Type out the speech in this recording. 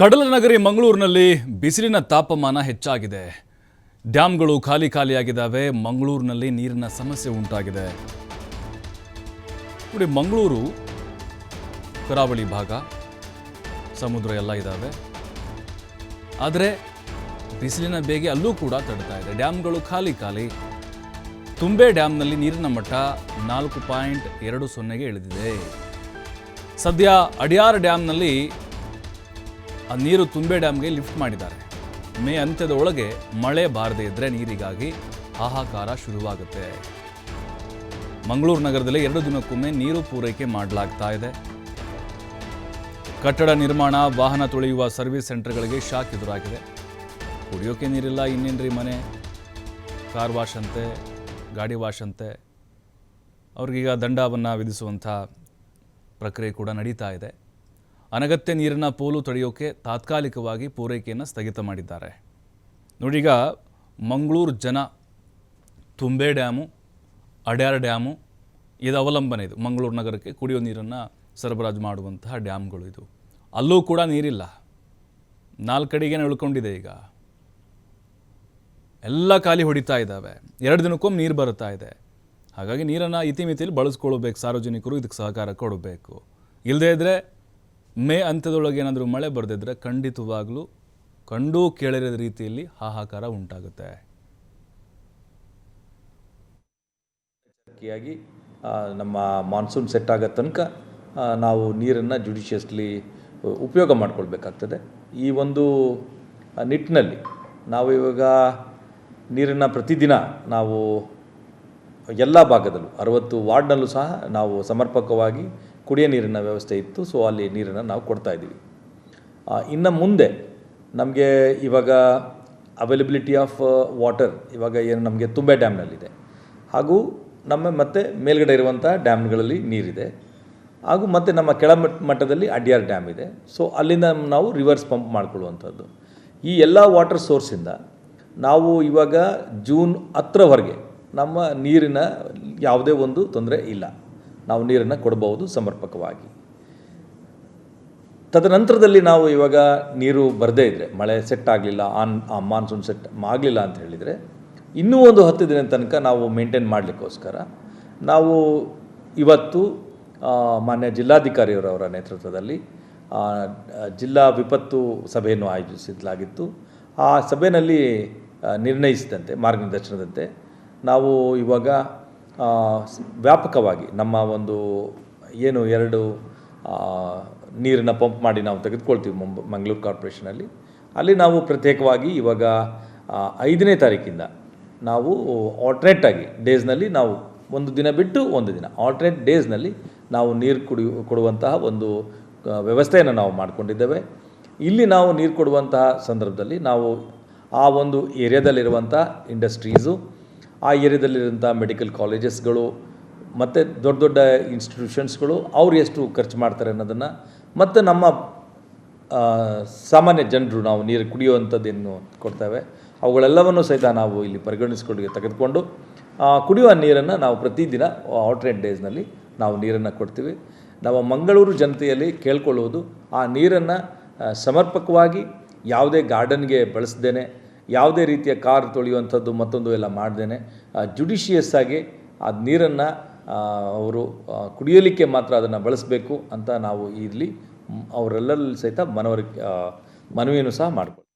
ಕಡಲ ನಗರಿ ಮಂಗಳೂರಿನಲ್ಲಿ ಬಿಸಿಲಿನ ತಾಪಮಾನ ಹೆಚ್ಚಾಗಿದೆ. ಡ್ಯಾಮ್ಗಳು ಖಾಲಿ ಖಾಲಿಯಾಗಿದ್ದಾವೆ. ಮಂಗಳೂರಿನಲ್ಲಿ ನೀರಿನ ಸಮಸ್ಯೆ ಉಂಟಾಗಿದೆ. ನೋಡಿ, ಮಂಗಳೂರು ಕರಾವಳಿ ಭಾಗ, ಸಮುದ್ರ ಎಲ್ಲ ಇದ್ದಾವೆ. ಆದರೆ ಬಿಸಿಲಿನ ಬೇಗೆ ಅಲ್ಲೂ ಕೂಡ ತಡ್ತಾ ಇದೆ. ಡ್ಯಾಮ್ಗಳು ಖಾಲಿ ಖಾಲಿ. ತುಂಬೆ ಡ್ಯಾಮ್ನಲ್ಲಿ ನೀರಿನ ಮಟ್ಟ ನಾಲ್ಕು ಪಾಯಿಂಟ್ ಎರಡು ಸೊನ್ನೆಗೆ ಇಳಿದಿದೆ. ಸದ್ಯ ಅಡಿಯಾರ್ ಡ್ಯಾಮ್ನಲ್ಲಿ ಆ ನೀರು ತುಂಬೆ ಡ್ಯಾಮ್ಗೆ ಲಿಫ್ಟ್ ಮಾಡಿದ್ದಾರೆ. ಮೇ ಅಂತ್ಯದ ಒಳಗೆ ಮಳೆ ಬಾರದೇ ಇದ್ದರೆ ನೀರಿಗಾಗಿ ಹಾಹಾಕಾರ ಶುರುವಾಗುತ್ತೆ. ಮಂಗಳೂರು ನಗರದಲ್ಲಿ ಎರಡು ದಿನಕ್ಕೊಮ್ಮೆ ನೀರು ಪೂರೈಕೆ ಮಾಡಲಾಗ್ತಾ ಇದೆ. ಕಟ್ಟಡ ನಿರ್ಮಾಣ, ವಾಹನ ತೊಳೆಯುವ ಸರ್ವಿಸ್ ಸೆಂಟರ್ಗಳಿಗೆ ಶಾಕ್ ಎದುರಾಗಿದೆ. ಕುಡಿಯೋಕೆ ನೀರಿಲ್ಲ, ಇನ್ನೇನ್ರಿ ಮನೆ? ಕಾರ್ ವಾಶ್ ಅಂತೆ ಗಾಡಿ ವಾಶ್ ಅಂತೆ ಅವ್ರಿಗೀಗ ದಂಡವನ್ನು ವಿಧಿಸುವಂಥ ಪ್ರಕ್ರಿಯೆ ಕೂಡ ನಡೀತಾ ಇದೆ. ಅನಗತ್ಯ ನೀರಿನ ಪೋಲು ತಡೆಯೋಕೆ ತಾತ್ಕಾಲಿಕವಾಗಿ ಪೂರೈಕೆಯನ್ನು ಸ್ಥಗಿತ ಮಾಡಿದ್ದಾರೆ. ನೋಡೀಗ ಮಂಗಳೂರು ಜನ ತುಂಬೆ ಡ್ಯಾಮು, ಅಡ್ಯಾರ್ ಡ್ಯಾಮು, ಇದು ಅವಲಂಬನೆ ಇದು. ಮಂಗಳೂರು ನಗರಕ್ಕೆ ಕುಡಿಯೋ ನೀರನ್ನು ಸರಬರಾಜು ಮಾಡುವಂತಹ ಡ್ಯಾಮ್ಗಳು ಇದು. ಅಲ್ಲೂ ಕೂಡ ನೀರಿಲ್ಲ. ನಾಲ್ಕಡೆಗೆ ಉಳ್ಕೊಂಡಿದೆ ಈಗ. ಎಲ್ಲ ಖಾಲಿ ಹೊಡಿತಾ ಇದ್ದಾವೆ. ಎರಡು ದಿನಕ್ಕೊಮ್ಮೆ ನೀರು ಬರುತ್ತಾ ಇದೆ. ಹಾಗಾಗಿ ನೀರನ್ನು ಇತಿಮಿತಿಯಲ್ಲಿ ಬಳಸ್ಕೊಳ್ಬೇಕು ಸಾರ್ವಜನಿಕರು ಇದಕ್ಕೆ ಸಹಕಾರ ಕೊಡಬೇಕು. ಇಲ್ಲದೇ ಇದ್ದರೆ ಮೇ ಅಂತ್ಯದೊಳಗೆ ಏನಾದರೂ ಮಳೆ ಬರೆದಿದ್ರೆ ಖಂಡಿತವಾಗ್ಲೂ ಕಂಡೂ ಕೇಳಿರದ ರೀತಿಯಲ್ಲಿ ಹಾಹಾಕಾರ ಉಂಟಾಗುತ್ತೆ. ನಮ್ಮ ಮಾನ್ಸೂನ್ ಸೆಟ್ ಆಗೋ ತನಕ ನಾವು ನೀರನ್ನು ಜುಡಿಷಿಯಸ್ಲಿ ಉಪಯೋಗ ಮಾಡಿಕೊಳ್ಬೇಕಾಗ್ತದೆ. ಈ ಒಂದು ನಿಟ್ಟಿನಲ್ಲಿ ನಾವು ಇವಾಗ ನೀರನ್ನು ಪ್ರತಿದಿನ ನಾವು ಎಲ್ಲ ಭಾಗದಲ್ಲೂ, ಅರವತ್ತು ವಾರ್ಡ್ನಲ್ಲೂ ಸಹ ನಾವು ಸಮರ್ಪಕವಾಗಿ ಕುಡಿಯೋ ನೀರಿನ ವ್ಯವಸ್ಥೆ ಇತ್ತು ಸೊ ಅಲ್ಲಿ ನೀರನ್ನು ನಾವು ಕೊಡ್ತಾ ಆ, ಇನ್ನು ಮುಂದೆ ನಮಗೆ ಇವಾಗ ಅವೈಲಬಿಲಿಟಿ ಆಫ್ ವಾಟರ್ ಇವಾಗ ಏನು ನಮಗೆ ತುಂಬೆ ಡ್ಯಾಮ್ನಲ್ಲಿದೆ ಹಾಗೂ ನಮ್ಮ ಮತ್ತೆ ಮೇಲ್ಗಡೆ ಇರುವಂಥ ಡ್ಯಾಮ್ಗಳಲ್ಲಿ ನೀರಿದೆ. ಹಾಗೂ ಮತ್ತು ನಮ್ಮ ಕೆಳ ಮಟ್- ಮಟ್ಟದಲ್ಲಿ ಅಡ್ಯಾರ್ ಡ್ಯಾಮ್ ಇದೆ. ಸೊ ಅಲ್ಲಿಂದ ನಾವು ರಿವರ್ಸ್ ಪಂಪ್ ಮಾಡಿಕೊಳ್ಳುವಂಥದ್ದು. ಈ ಎಲ್ಲ ವಾಟರ್ ಸೋರ್ಸಿಂದ ನಾವು ಇವಾಗ ಜೂನ್ ಹತ್ತರವರೆಗೆ ನಮ್ಮ ನೀರಿನ ಯಾವುದೇ ಒಂದು ತೊಂದರೆ ಇಲ್ಲ. ನಾವು ನೀರನ್ನು ಕೊಡಬಹುದು ಸಮರ್ಪಕವಾಗಿ. ತದನಂತರದಲ್ಲಿ ನಾವು ಇವಾಗ ನೀರು ಬರದೇ ಇದ್ದರೆ ಮಳೆ ಸೆಟ್ ಆಗಲಿಲ್ಲ, ಆನ್ ಮಾನ್ಸೂನ್ ಸೆಟ್ ಆಗಲಿಲ್ಲ ಅಂತ ಹೇಳಿದರೆ, ಇನ್ನೂ ಒಂದು ಹತ್ತು ದಿನ ತನಕ ನಾವು ಮೇಂಟೈನ್ ಮಾಡಲಿಕ್ಕೋಸ್ಕರ ನಾವು ಇವತ್ತು ಮಾನ್ಯ ಜಿಲ್ಲಾಧಿಕಾರಿಯವರವರ ನೇತೃತ್ವದಲ್ಲಿ ಜಿಲ್ಲಾ ವಿಪತ್ತು ಸಭೆಯನ್ನು ಆಯೋಜಿಸಲಾಗಿತ್ತು. ಆ ಸಭೆಯಲ್ಲಿ ನಿರ್ಣಯಿಸಿದಂತೆ ಮಾರ್ಗದರ್ಶನದಂತೆ ನಾವು ಇವಾಗ ವ್ಯಾಪಕವಾಗಿ ನಮ್ಮ ಒಂದು ಏನು ಎರಡು ನೀರನ್ನು ಪಂಪ್ ಮಾಡಿ ನಾವು ತೆಗೆದುಕೊಳ್ತೀವಿ ಮುಂಬ, ಮಂಗಳೂರು ಕಾರ್ಪೊರೇಷನಲ್ಲಿ. ಅಲ್ಲಿ ನಾವು ಪ್ರತ್ಯೇಕವಾಗಿ ಇವಾಗ ಐದನೇ ತಾರೀಕಿಂದ ನಾವು ಆಲ್ಟ್ರೇಟ್ ಆಗಿ ಡೇಸ್ನಲ್ಲಿ ನಾವು ಒಂದು ದಿನ ಬಿಟ್ಟು ಒಂದು ದಿನ ಆಲ್ಟ್ರೇಟ್ ಡೇಸ್ನಲ್ಲಿ ನಾವು ನೀರು ಕುಡಿ, ಕೊಡುವಂತಹ ಒಂದು ವ್ಯವಸ್ಥೆಯನ್ನು ನಾವು ಮಾಡಿಕೊಂಡಿದ್ದೇವೆ. ಇಲ್ಲಿ ನಾವು ನೀರು ಕೊಡುವಂತಹ ಸಂದರ್ಭದಲ್ಲಿ ನಾವು ಆ ಒಂದು ಏರಿಯಾದಲ್ಲಿರುವಂಥ ಇಂಡಸ್ಟ್ರೀಸು ಆ ಏರಿಯಾದಲ್ಲಿರುವಂಥ ಮೆಡಿಕಲ್ ಕಾಲೇಜಸ್ಗಳು ಮತ್ತು ದೊಡ್ಡ ದೊಡ್ಡ ಇನ್ಸ್ಟಿಟ್ಯೂಷನ್ಸ್ಗಳು ಅವ್ರು ಎಷ್ಟು ಖರ್ಚು ಮಾಡ್ತಾರೆ ಅನ್ನೋದನ್ನು ಮತ್ತು ನಮ್ಮ ಸಾಮಾನ್ಯ ಜನರು ನಾವು ನೀರು ಕುಡಿಯುವಂಥದ್ದೇನು ಕೊಡ್ತೇವೆ, ಅವುಗಳೆಲ್ಲವನ್ನು ಸಹಿತ ನಾವು ಇಲ್ಲಿ ಪರಿಗಣಿಸಿಕೊಂಡು ತೆಗೆದುಕೊಂಡು ಕುಡಿಯುವ ನೀರನ್ನು ನಾವು ಪ್ರತಿದಿನ ಆಲ್ಟ್ರೇಟ್ ಡೇಸ್ನಲ್ಲಿ ನಾವು ನೀರನ್ನು ಕೊಡ್ತೀವಿ. ನಮ್ಮ ಮಂಗಳೂರು ಜನತೆಯಲ್ಲಿ ಕೇಳ್ಕೊಳ್ಳುವುದು ಆ ನೀರನ್ನು ಸಮರ್ಪಕವಾಗಿ ಯಾವುದೇ ಗಾರ್ಡನ್ಗೆ ಬಳಸ್ದೇನೆ ಯಾವುದೇ ರೀತಿಯ ಕಾರ್ ತೊಳೆಯುವಂಥದ್ದು ಮತ್ತೊಂದು ಎಲ್ಲ ಮಾಡ್ದೇನೆ. ಜುಡಿಷಿಯಸ್ ಆಗಿ ಆ ನೀರನ್ನು ಅವರು ಕುಡಿಯಲಿಕ್ಕೆ ಮಾತ್ರ ಅದನ್ನು ಬಳಸಬೇಕು ಅಂತ ನಾವು ಇಲ್ಲಿ ಅವರೆಲ್ಲರಲ್ಲಿ ಸಹಿತ ಮನವರಿಕೆ ಮನವಿಯನ್ನು ಸಹ ಮಾಡ್ಕೊಳ್ತೀವಿ.